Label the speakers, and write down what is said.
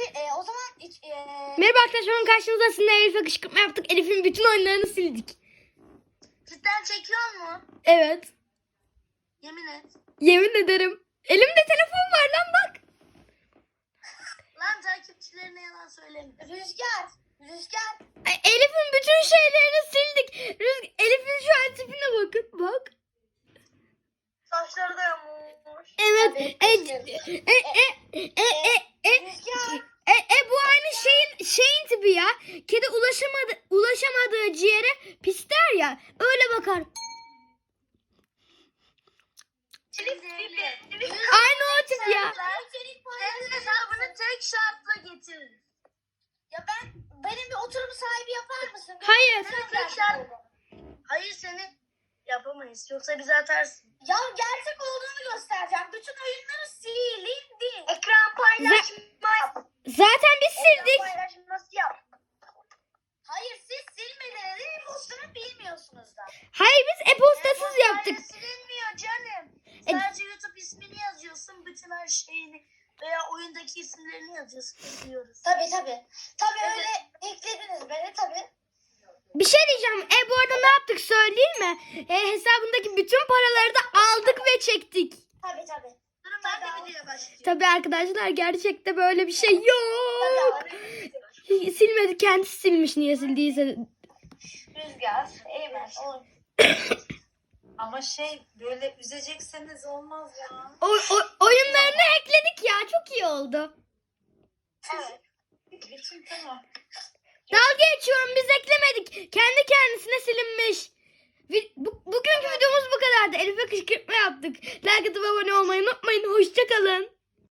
Speaker 1: çe- e, o zaman iç, e,
Speaker 2: Merhaba arkadaşlar karşınızda sizinle Elif'e kışkırtma yaptık. Elif'in bütün oyunlarını sildik.
Speaker 1: cidden çekiyor mu?
Speaker 2: Evet.
Speaker 1: Yemin et.
Speaker 2: Yemin ederim. Elimde telefon var lan bak.
Speaker 1: Lan takipçilerine yalan söyleme. Rüzgar. Rüzgar.
Speaker 2: Elif'in bütün şeylerini sildik. Rüz- Elif'in şu an tipine bakın. Bak.
Speaker 1: Saçları da yamulmuş.
Speaker 2: Evet.
Speaker 1: Tabii,
Speaker 2: E,
Speaker 1: tabii.
Speaker 2: e, e, e, e, e, e,
Speaker 1: Rüzgar.
Speaker 2: E, e bu aynı şeyin şeyin tipi ya. Kedi ulaşamadı ulaşamadığı ciğere pisler ya. Öyle bakar. Aynı o tip ya.
Speaker 1: Senin hesabını tek şartla getir. Ya ben benim bir oturum sahibi yapar mısın?
Speaker 2: Hayır.
Speaker 1: Tek şart. Hayır seni yapamayız. Yoksa bize atarsın. Ya gerçek olduğunu göstereceğim. Bütün oyunları silindi. Ekran paylaşma.
Speaker 2: Zaten biz sildik.
Speaker 1: paylaşması yap. Hayır siz silmeden e-postanı bilmiyorsunuz da.
Speaker 2: Hayır biz e-postasız yaptık.
Speaker 1: Silinmiyor canım.
Speaker 2: E-
Speaker 1: Sadece YouTube ismini yazıyorsun. Bütün her şeyini veya oyundaki isimlerini yazıyorsun. Biliyoruz. Tabii tabii. Tabii öyle eklediniz beni tabii.
Speaker 2: Bir şey diyeceğim. E bu arada ne yaptık söyleyeyim mi? E, hesabındaki bütün paraları da aldık ve çektik.
Speaker 1: Tabii tabii. Durun ben de videoya başlayacağım.
Speaker 2: Tabii arkadaşlar gerçekte böyle bir şey yok. Silmedi kendisi silmiş niye sildiyse.
Speaker 1: Rüzgar, Eymen, oğlum.
Speaker 3: Ama şey böyle üzecekseniz olmaz ya.
Speaker 2: O, o- oyunlarını ekledik ya çok iyi oldu.
Speaker 1: Evet.
Speaker 3: Geçin tamam.
Speaker 2: Dalga geçiyorum biz eklemedik. Kendi kendisine silinmiş. Bu, bugünkü videomuz bu kadardı. Elif'e kışkırtma yaptık. Like atıp abone olmayı unutmayın. Hoşçakalın.